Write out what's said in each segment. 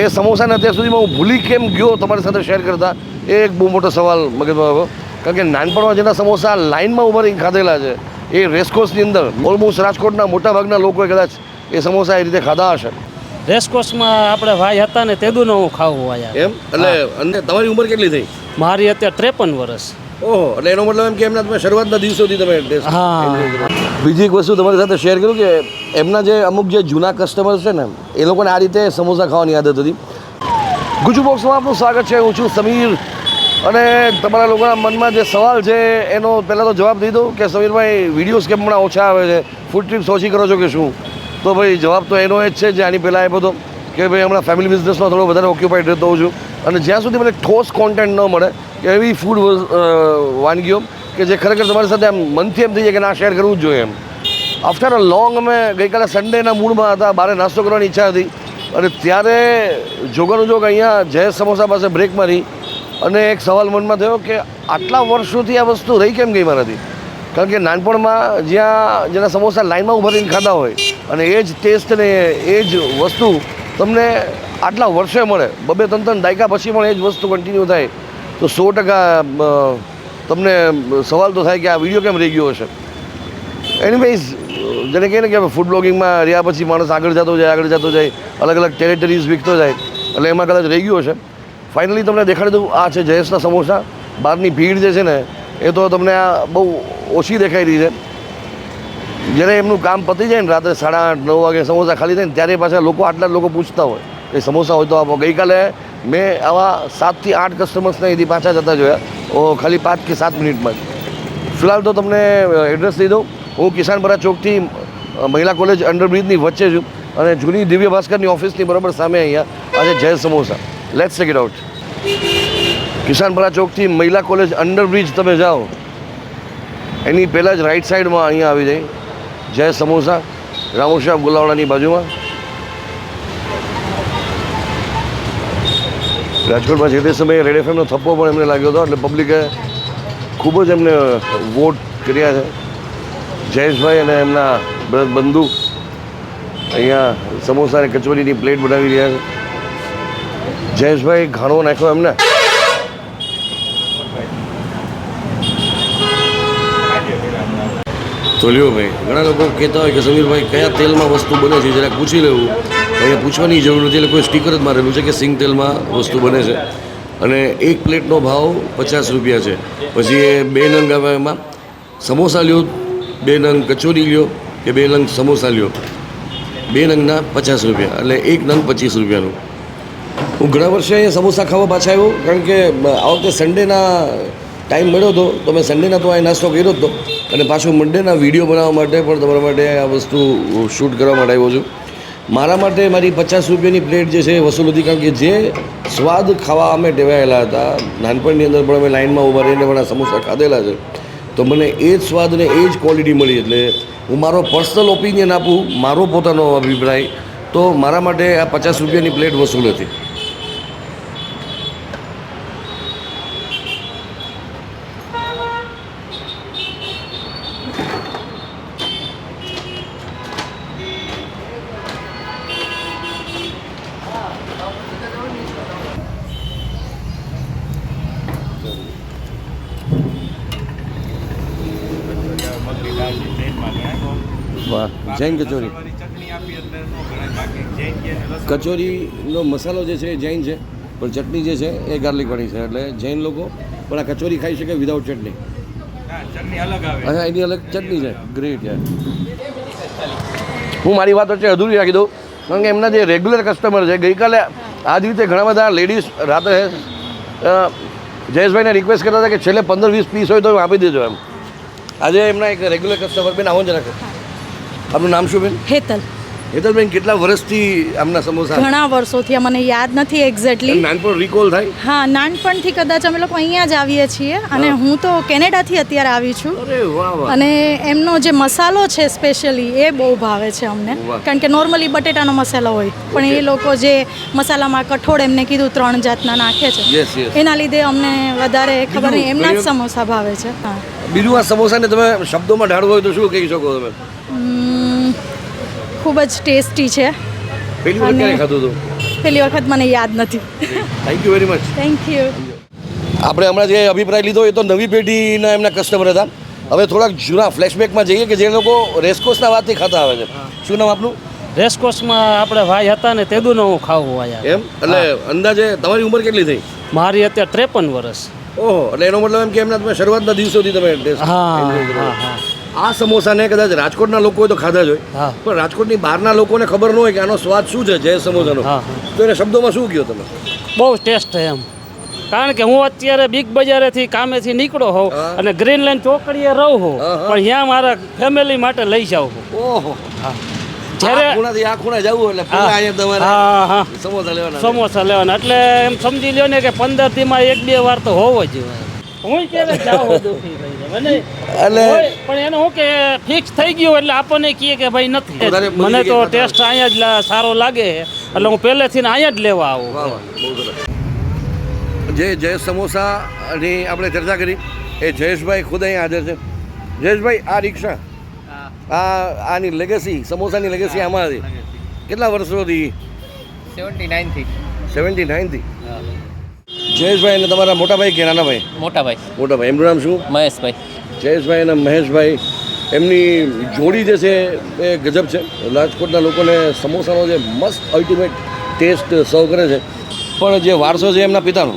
એ સમોસાને અત્યાર સુધીમાં હું ભૂલી કેમ ગયો તમારી સાથે શેર કરતા? એ એક બહુ મોટો સવાલ મગજમાં આવ્યો. કારણ કે નાનપણમાં જેના સમોસા લાઇનમાં ઊભા રહીને ખાધેલા છે એ રેસકોર્સની અંદર ઓલમોસ્ટ રાજકોટના મોટાભાગના લોકોએ કદાચ એ સમોસા એ રીતે ખાધા હશે. રેસકોર્સમાં આપણે ભાઈ હતા ને તેદું હું ખાવું આયા એમ? એટલે અને તમારી ઉંમર કેટલી થઈ? મારી અત્યારે ત્રેપન વર્ષ. ઓહો એટલે એનો મતલબ એમ કે એમના તમે શરૂઆતના દિવસોથી તમે હા. બીજી એક વસ્તુ તમારી સાથે શેર કરું કે એમના જે અમુક જે જૂના કસ્ટમર્સ છે ને, એ લોકોને આ રીતે સમોસા ખાવાની આદત હતી. ગુજુ બોક્સમાં આપનું સ્વાગત છે. હું છું સમીર અને તમારા લોકોના મનમાં જે સવાલ છે, એનો પહેલાં તો જવાબ દઈ દઉં કે સમીરભાઈ વિડીયોઝ કેમ હમણાં ઓછા આવે છે? ફૂડ ટ્રીપ્સ ઓછી કરો છો કે શું? તો ભાઈ, જવાબ તો એનો જ છે, જે આની પહેલાં આપ્યો હતો કે ભાઈ, હમણાં ફેમિલી બિઝનેસમાં થોડો વધારે ઓક્યુપાઈડ રહેતો હોઉં છું. અને જ્યાં સુધી મને ઠોસ કોન્ટેન્ટ ન મળે કે એવી ફૂડ વાનગીઓ કે જે ખરેખર તમારી સાથે આમ મનથી એમ થઈ જાય કે ના શેર કરવું જ જોઈએ એમ. આફ્ટર અ લોંગ અમે ગઈકાલે સન્ડેના મૂડમાં હતા, બારે નાસ્તો કરવાની ઈચ્છા હતી. અને ત્યારે જોગાનું જોગ અહીંયા જય સમોસા પાસે બ્રેક મારી અને એક સવાલ મનમાં થયો કે આટલા વર્ષોથી આ વસ્તુ રહી કેમ ગઈ મારાથી? કારણ કે નાનપણમાં જ્યાં જેના સમોસા લાઈનમાં ઊભા રહીને ખાધા હોય અને એ જ ટેસ્ટ ને એ જ વસ્તુ તમને આટલા વર્ષે મળે. બબે ત્રણ ત્રણ દાયકા પછી પણ એ જ વસ્તુ કન્ટિન્યુ થાય. તો સો ટકા તમને સવાલ તો થાય કે આ વીડિયો કેમ રહી ગયો હશે એનીવેઝ જેને કહીએ ને કે ફૂડ બ્લોગિંગમાં રહ્યા પછી માણસ આગળ જતો જાય, આગળ જતો જાય, અલગ અલગ ટેરેટરીઝ વિકતો જાય, એટલે એમાં કદાચ રહી ગયો છે. ફાઇનલી તમને દેખાડી દઉં, આ છે જયેશના સમોસા. બહારની ભીડ જે છે ને, એ તો તમને આ બહુ ઓછી દેખાઈ રહી છે. જ્યારે એમનું કામ પતી જાય ને રાત્રે સાડા આઠ, નવ વાગે સમોસા ખાલી થાય ને, ત્યારે પાછા લોકો આટલા લોકો પૂછતા હોય કે સમોસા હોય તો આપો. ગઈકાલે મેં આવા સાતથી આઠ કસ્ટમર્સને અહીંથી પાછા જતા જોયા. ખાલી પાંચ કે સાત મિનિટમાં જ. ફિલહાલ તો તમને એડ્રેસ દઈ દઉં. હું કિસાનપરા ચોકથી મહિલા કોલેજ અંડરબ્રિજની વચ્ચે છું અને જૂની દિવ્ય ભાસ્કરની ઓફિસની બરાબર સામે અહીંયા આજે Jay samosa. Let's take it out Kisanpara ચોકથી મહિલા કોલેજ અંડરબ્રિજ તમે જાઓ. એની પહેલાં જ રાઈટ સાઈડમાં અહીંયા આવી જાય. જય સમોસા. રામોશ્યામ ગુલાવડાની બાજુમાં. રાજકોટમાં જે તે સમયે રેડ એફએમનો થપ્પો પણ એમને લાગ્યો હતો એટલે પબ્લિકે ખૂબ જ એમને વોટ કર્યા છે. જયેશભાઈ અને એમના બંધુ અહીંયા સમોસા અને કચોરીની પ્લેટ બનાવી રહ્યા છે. જયેશભાઈ ઘાણો નાખ્યો એમને. તો લ્યો ભાઈ, ઘણા લોકો કહેતા હોય કે સમીરભાઈ કયા તેલમાં વસ્તુ બને છે, જરા પૂછી લેવું. અહીંયા પૂછવાની જરૂર નથી, એટલે કોઈ સ્ટીકર જ મારેલું છે કે સિંગ તેલમાં વસ્તુ બને છે. અને એક પ્લેટનો ભાવ પચાસ રૂપિયા છે. પછી એ બે નંગ આવે એમાં, સમોસા લ્યો, બે નંગ કચોરી લ્યો કે બે નંગ સમોસા લ્યો. બે નંગના પચાસ રૂપિયા, એટલે એક નંગ પચીસ રૂપિયાનું. હું ઘણા વર્ષે અહીંયા સમોસા ખાવા પાછા આવ્યો, કારણ કે આ વખતે સન્ડેના ટાઈમ મળ્યો હતો, તો મેં સન્ડેના તો અહીં નાસ્તો કર્યો હતો અને પાછું મંડેના વીડિયો બનાવવા માટે પણ તમારા માટે આ વસ્તુ શૂટ કરવા માટે આવ્યો છું. મારા માટે મારી પચાસ રૂપિયાની પ્લેટ જે છે એ વસૂલ હતી, કારણ કે જે સ્વાદ ખાવા અમે ટેવાયેલા હતા, નાનપણની અંદર પણ અમે લાઇનમાં ઊભા રહીને પણ આ સમોસા ખાધેલા છે, તો મને એ જ સ્વાદ અને એ જ ક્વોલિટી મળી, એટલે હું મારો પર્સનલ ઓપિનિયન આપું, મારો પોતાનો અભિપ્રાય, તો મારા માટે આ પચાસ રૂપિયાની પ્લેટ વસૂલ હતી વાહ જૈન કચોરી. કચોરીનો મસાલો જે છે એ જૈન છે પણ ચટણી જે છે એ ગાર્લિકવાળી છે. એટલે જૈન લોકો પણ આ કચોરી ખાઈ શકે વિધાઉટ ચટણી. અચ્છા એની અલગ ચટણી છે. ગ્રેટ યાર. હું મારી વાત વચ્ચે અધૂરી રાખી દઉં કારણ કે એમના જે રેગ્યુલર કસ્ટમર છે ગઈકાલે આ જ રીતે ઘણા બધા લેડીઝ રાત્રે જયેશભાઈને રિક્વેસ્ટ કરતા હતા કે છેલ્લે પંદર વીસ પીસ હોય તો આપી દેજો એમ. આજે એમના એક રેગ્યુલર કસ્ટમર બેન આવો જ રાખે આપનું નામ શું બેન? હેતલ. હેતલબેન કેટલા વર્ષથી આમના સમોસા? ઘણા વર્ષોથી મને યાદ નથી એક્ઝેક્ટલી નાનપણ રિકોલ થાય? હા નાનપણથી કદાચ અમે લોકો અહીંયા જ આવીએ છીએ અને હું. તો કેનેડાથી અત્યારે આવી છું. અરે વાહ વાહ. અને એમનો જે મસાલો છે સ્પેશિયલી એ બહુ ભાવે છે અમને. કારણ કે નોર્મલી બટેટાનો મસાલો હોય પણ એ લોકો જે મસાલામાં કઠોળ એમને કીધું ત્રણ જાતના નાખે છે. એના લીધે અમને વધારે ખબર નહીં એમના જ સમોસા ભાવે છે. હા. બીજું આ સમોસાને તમે શબ્દોમાં ઢાળવો હોય તો શું કહી શકો તમે? ખૂબ જ ટેસ્ટી છે. પહેલી વાર ક્યારે ખાધું હતું? પહેલી વખત મને યાદ નથી. Thank you very much thank you આપણે હમણાં જે અભિપ્રાય લીધો એ તો નવી પેઢીના એમના કસ્ટમર હતા. હવે થોડાક જૂના ફ્લેશબેકમાં જઈએ કે જે લોકો રેસકોર્સના વાતથી ખાતા આવે છે. શું નામ આપનું? રેસકોર્સમાં આપણે ભાઈ હતા ને તેદું હું ખાવું આવ્યા એમ? એટલે અંદાજે તમારી ઉંમર કેટલી થઈ? મારી અત્યારે ત્રેપન વર્ષ. ઓહો એટલે એનો મતલબ એમ કે એમના તમે શરૂઆતના દિવસોથી તમે હા હા હા. આ સમોસાને કદાચ રાજકોટના લોકોએ તો ખાધા જ હોય. પણ રાજકોટની બહારના લોકોને ખબર ન હોય કે આનો સ્વાદ શું છે જય સમોસાનો. તો એને શબ્દોમાં શું કહ્યો તમે? બહુ ટેસ્ટ છે એમ. કારણ કે હું અત્યારે બિગ બજારેથી કામેથી નીકળો હોઉં અને ગ્રીન લાઈન ચોકડીએ રહું હોઉં. પણ અહીંયા મારા ફેમિલી માટે લઈ જાઉં ઓહો. સમોસા લેવાના સમોસા લેવાના. એટલે એમ સમજી લ્યો ને કે પંદર દીમાં એક બે વાર તો હોવો જ જોઈએ હું ક્યારે જાઉં એટલે પણ એનું શું કે ફિક્સ થઈ ગયું એટલે આપણને કહે કે ભાઈ નથી મને તો ટેસ્ટ અહીંયા જ સારો લાગે એટલે હું પહેલેથી ને અહીંયા જ લેવા આવું. જે જયેશ સમોસાની આપણે ચર્ચા કરી એ જયેશભાઈ ખુદ અહીંયા હાજર છે. જયેશભાઈ આ રિક્ષા આ આની લેગેસી સમોસાની લેગેસી આમાં હતી. કેટલા વર્ષોથી? સેવન્ટી નાઇનથી સેવન્ટી નાઇનથી જયેશભાઈ અને તમારા મોટાભાઈ કે નાના ભાઈ મોટાભાઈ એમનું નામ શું? મહેશભાઈ. જયેશભાઈ અને મહેશભાઈ એમની જોડી જે છે એ ગજબ છે. રાજકોટના લોકોને સમોસાનો જે મસ્ત અલ્ટિમેટ ટેસ્ટ સર્વ કરે છે. પણ જે વારસો છે એમના પિતાનો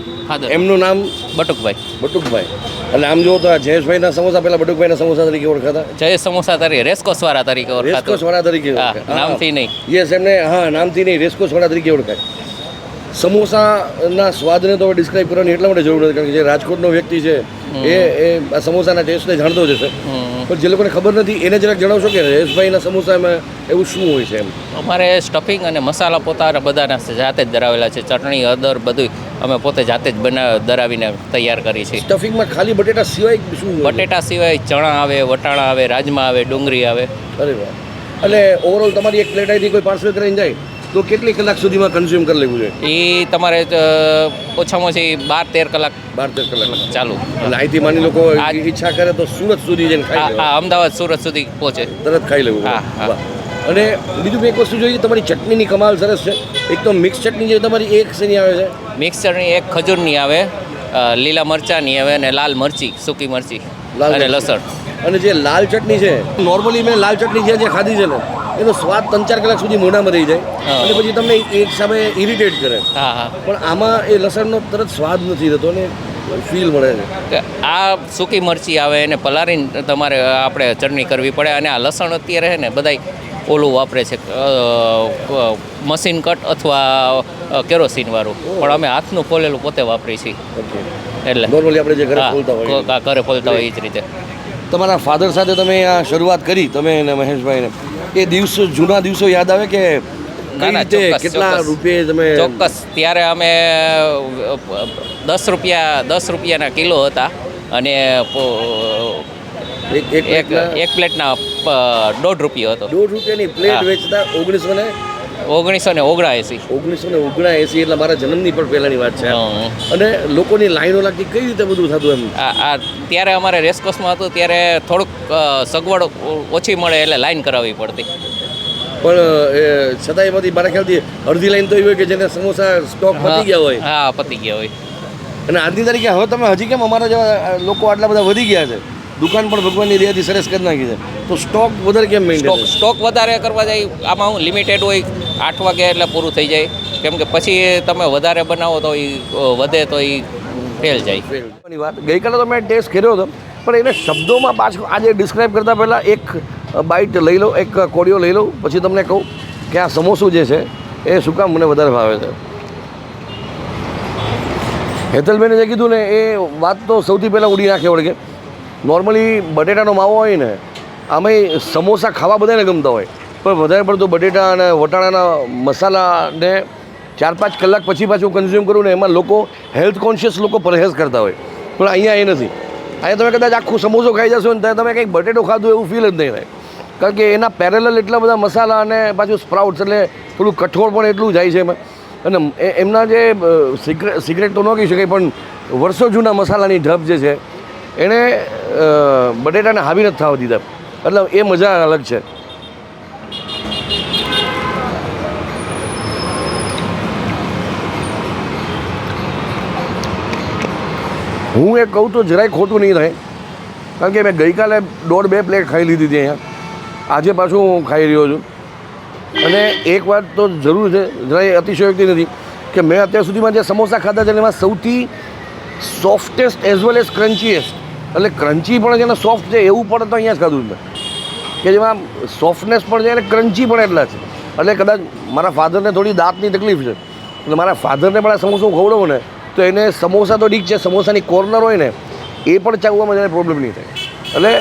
એમનું નામ? બટુકભાઈ. બટુકભાઈ. એટલે આમ જુઓ તો જયેશભાઈના સમોસા પહેલા બટુકભાઈના સમોસા તરીકે ઓળખાતા. જયેશ સમોસા તરીકે રેસકોસ વાળા તરીકે ઓળખાતો. વાળા તરીકે નામથી નહીં. યસ એમને હા નામથી નહીં રેસકોસ વાળા તરીકે ઓળખાય. સમોસાના સ્વાદને તો ડિસ્ક્રાઇબ કરવાની એટલા માટે જરૂર નથી કારણ કે જે રાજકોટનો વ્યક્તિ છે એ એ આ સમોસાના ટેસ્ટને જાણતો જ હશે. પણ જે લોકોને ખબર નથી એને જરાક જણાવશો કે રેશભાઈના સમોસામાં એવું શું હોય છે એમ? અમારે સ્ટફિંગ અને મસાલા પોતાના બધાના જાતે જ ધરાવેલા છે. ચટણી હળદર બધું અમે પોતે જાતે જ બના ધરાવીને તૈયાર કરી છે. સ્ટફિંગમાં ખાલી બટેટા સિવાય શું બટેટા સિવાય ચણા આવે વટાણા આવે રાજમા આવે ડુંગળી આવે. અરે વાહ. એટલે ઓવરઓલ તમારી એક પ્લેટ અહીંથી કોઈ પાર્સલ કરીને જાય? તો કેટલી કલાક સુધીમાં કન્ઝ્યુમ કરી લેવું જોઈએ એ તમારે ઓછામાં ઓછી બાર તેર કલાક બાર તેર કલાક. ચાલુ. એટલે અહીંથી માની લોકો ઈચ્છા કરે તો સુરત સુધી જઈને ખાઈ હા અમદાવાદ સુરત સુધી પહોંચે. તરત ખાઈ લેવું. હા. અને બીજું એક વસ્તુ જોઈએ તમારી ચટણીની કમાલ સરસ છે. એક તો મિક્સ ચટણી જે તમારી એક શેની આવે છે? મિક્સ ચટણી એક ખજૂરની આવે લીલા મરચાંની આવે અને લાલ મરચી સૂકી મરચી અને લસણ. અને જે લાલ ચટણી છે નોર્મલી મેં લાલ ચટણી જે જે ખાધી છે ને એનો સ્વાદ ત્રણ ચાર કલાક સુધી મોઢામાં રહી જાય અને પછી તમને એક સામે ઇરિટેટ કરે. હા હા. પણ આમાં એ લસણનો તરત સ્વાદ નથી રહેતો ને ફીલ મળે છે. આ સૂકી મરચી આવે એને પલાળીને તમારે આપણે ચટણી કરવી પડે અને આ લસણ અત્યારે ને બધાય ઓલું વાપરે છે મશીન કટ અથવા કેરોસીન વાળું. પણ અમે હાથનું ફોલેલું પોતે વાપરીએ છીએ. એટલે. નોર્મલી આપણે જે ઘરે ખોલતા હોઈએ ઘરે ફોલતા હોય એ જ રીતે. તમારા ફાધર સાથે તમે આ શરૂઆત કરી તમે અને મહેશભાઈને. એ દિવસો જૂના દિવસો યાદ આવે કે કેટલા રૂપિયા તમે ચોક્કસ. ત્યારે અમે દસ રૂપિયા દસ રૂપિયાના કિલો હતા અને એક પ્લેટના? દોઢ રૂપિયો હતો. દોઢ રૂપિયાની પ્લેટ વેચતા ઓગણીસો ને ઓગણીસો ને ઓગણએંસી. ઓગણીસો ને ઓગણા એસી એટલે મારા જન્મની પણ પહેલાની વાત છે. અને લોકોની લાઈનો લાગતી કઈ રીતે બધું થતું એમ? આ ત્યારે અમારે રેસકોર્સમાં હતું ત્યારે થોડુંક સગવડ ઓછી મળે એટલે લાઈન કરાવવી પડતી. પણ છતાં એમાંથી મારા ખ્યાલથી અડધી લાઈન તો એવી હોય કે જેને સમોસા સ્ટોક પતી ગયા હોય. હા પતી ગયા હોય. અને આજની તારીખે હવે તમે હજી કેમ અમારા જેવા લોકો આટલા બધા વધી ગયા છે? દુકાન પણ ભગવાનની દયાથી સરસ કરી નાખી છે. તો સ્ટોક વધારે કેમ મેન્ટેન સ્ટોક વધારે કરવા જાય આમાં હું લિમિટેડ હોય આઠ વાગે એટલે પૂરું થઈ જાય. કેમ કે પછી તમે વધારે બનાવો તો એ વધે તો એ ફેલ જાય. વાત. ગઈકાલે તો મેં ટેસ્ટ કર્યો હતો પણ એને શબ્દોમાં પાછું આજે ડિસ્ક્રાઇબ કરતાં પહેલાં એક બાઇટ લઈ લો એક કોડિયો લઈ લઉં પછી તમને કહું કે આ સમોસું જે છે એ શું કામ મને વધારે ભાવે છે. હેતલબેને જે કીધું ને એ વાત તો સૌથી પહેલાં ઉડી નાખે વળગે. નોર્મલી બટેટાનો માવો હોય ને આમાંય સમોસા ખાવા બધાને ગમતા હોય. પણ વધારે પડતું બટેટા અને વટાણાના મસાલાને ચાર પાંચ કલાક પછી પાછું કન્ઝ્યુમ કરું ને, એમાં લોકો હેલ્થ કોન્શિયસ લોકો પરહેજ કરતા હોય. પણ અહીંયા એ નથી. અહીંયા તમે કદાચ આખું સમોસો ખાઈ જશો ને ત્યાં તમે કંઈક બટેટો ખાધું એવું ફીલ જ નહીં થાય. કારણ કે એના પેરેલલ એટલા બધા મસાલા અને પાછું સ્પ્રાઉટ્સ એટલે થોડું કઠોળ પણ એટલું જાય છે એમાં. અને એમના જે સિગ્રેટ સિગરેટ તો ન કહી શકાય, પણ વર્ષો જૂના મસાલાની ઢબ જે છે એણે બટેટાને હાવી નથી થવા દીધા. એટલે એ મજા અલગ છે. હું એ કહું તો જરાય ખોટું નહીં થાય. કારણ કે મેં ગઈકાલે દોઢ બે પ્લેટ ખાઈ લીધી હતી અહીંયા. આજે પાછું હું ખાઈ રહ્યો છું. અને એક વાત તો જરૂર છે, જરાય અતિશયોક્તિ નથી, કે મેં અત્યાર સુધીમાં જે સમોસા ખાધા છે, એમાં સૌથી સોફ્ટેસ્ટ એઝ વેલ એઝ ક્રન્ચીએસ્ટ એટલે ક્રન્ચી પણ છે ને સોફ્ટ છે, એવું પણ તો અહીંયા જ ખાધું મેં. કે જેમાં સોફ્ટનેસ પણ છે અને ક્રન્ચી પણ એટલા છે. એટલે કદાચ મારા ફાધરને થોડી દાંતની તકલીફ છે. એટલે મારા ફાધરને પણ આ સમોસું ખવડાવું ને, તો એને સમોસા તો ડીક છે, સમોસાની કોર્નર હોય ને, એ પણ ચાવવામાં જ્યારે પ્રોબ્લેમ નહીં થાય. એટલે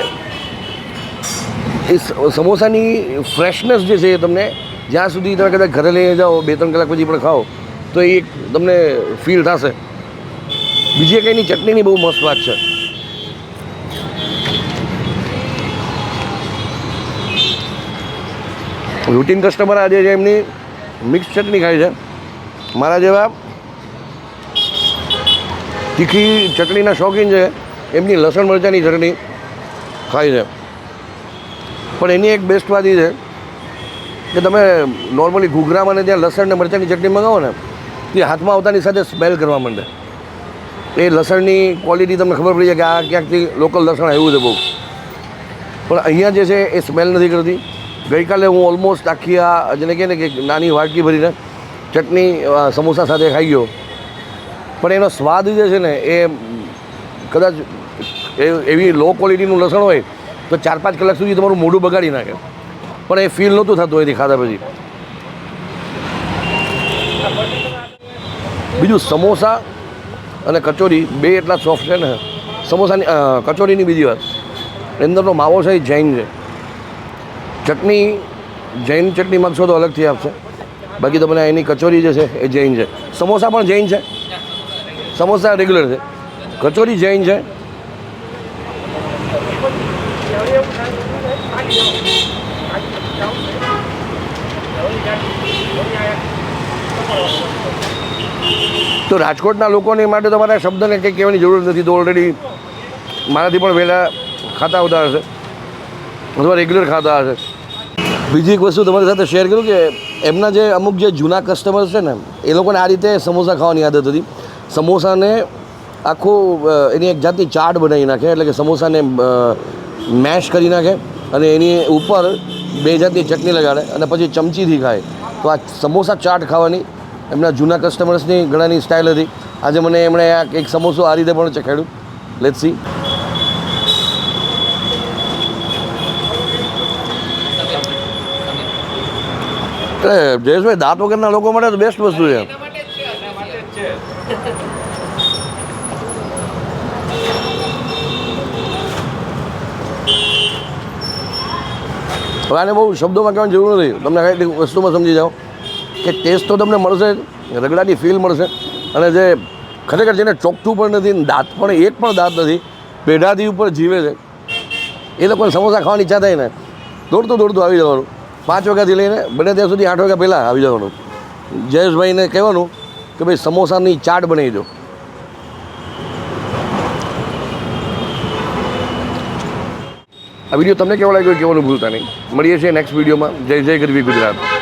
એ સમોસાની ફ્રેશનેસ જે છે એ તમને જ્યાં સુધી તમે કદાચ ઘરે લઈને જાઓ, બે ત્રણ કલાક પછી પણ ખાઓ, તો એ તમને ફીલ થશે. બીજી કંઈની ચટણીની બહુ મસ્ત વાત છે. રૂટીન કસ્ટમર આજે જે એમની મિક્સ ચટણી ખાય છે. મારા જેવા તીખી ચટણીના શોખીન છે, એમની લસણ મરચાંની ચટણી ખાય છે. પણ એની એક બેસ્ટ વાત એ છે કે તમે નોર્મલી ઘૂઘરામાં ને ત્યાં લસણ ને મરચાંની ચટણી મંગાવો ને, તે હાથમાં આવતાની સાથે સ્મેલ કરવા માંડે. એ લસણની ક્વોલિટી તમને ખબર પડી જાય કે આ ક્યાંકથી લોકલ લસણ આવ્યું છે બહુ. પણ અહીંયા જે છે એ સ્મેલ નથી કરતી. ગઈકાલે હું ઓલમોસ્ટ આખી આ જેને કહે ને કે નાની વાટકી ભરીને ચટણી સમોસા સાથે ખાઈ ગયો. પણ એનો સ્વાદ જે છે ને એ કદાચ એવી લો ક્વોલિટીનું લસણ હોય તો ચાર પાંચ કલાક સુધી તમારું મોઢું બગાડી નાખે. પણ એ ફીલ નહોતું થતું એથી ખાધા પછી. બીજું સમોસા અને કચોરી, બે એટલા સોફ્ટ છે ને, સમોસાની કચોરીની બીજી વાત. અંદરનો માવો છે એ જૈન છે. ચટણી, જૈન ચટણી માગશો તો અલગથી આપશે. બાકી તમને એની કચોરી જે છે એ જૈન છે. સમોસા પણ જૈન છે. સમોસા રેગ્યુલર છે. કચોરી જૈન છે. તો રાજકોટના લોકોને માટે તમારે શબ્દને કંઈ કહેવાની જરૂર નથી. તો ઓલરેડી મારાથી પણ વહેલા ખાતા આવતા હશે. અથવા રેગ્યુલર ખાતા હશે. બીજી એક વસ્તુ તમારી સાથે શેર કરું કે એમના જે અમુક જે જૂના કસ્ટમર્સ છે ને, એ લોકોને આ રીતે સમોસા ખાવાની આદત હતી. સમોસાને આખું એની એક જાતની ચાટ બનાવી નાખે, એટલે કે સમોસાને મેશ કરી નાખે અને એની ઉપર બે જાતની ચટણી લગાડે અને પછી ચમચીથી ખાય. તો આ સમોસા ચાટ ખાવાની એમના જૂના કસ્ટમર્સની ઘણાની સ્ટાઇલ હતી. આજે મને એમણે આ એક સમોસો આ રીતે પણ ચખાડ્યું. લેટ સી એટલે જયેશભાઈ, દાંત વગરના લોકો માટે તો બેસ્ટ વસ્તુ છે હવે આને બહુ શબ્દોમાં કહેવાની જરૂર નથી. તમને કઈ વસ્તુમાં સમજી જાઓ. કે ટેસ્ટ તો તમને મળશે, રગડાની ફીલ મળશે. અને જે ખરેખર જેને ચોકઠું પણ નથી દાંત પણ, એક પણ દાંત નથી પેઢાથી ઉપર જીવે છે. એ લોકોને સમોસા ખાવાની ઈચ્છા થાય ને, દોડતું દોડતું આવી જવાનું. પાંચ વાગ્યાથી લઈને બને ત્યાં સુધી આઠ વાગ્યા પહેલાં આવી જવાનું. જયેશભાઈને કહેવાનું કે ભાઈ, સમોસાની ચાટ બનાવી દો. આ વીડિયો તમને કેવો લાગ્યો કેવાનું ભૂલતા નહીં. મળીએ છીએ નેક્સ્ટ વિડીયોમાં. જય જય ગરવી ગુજરાત.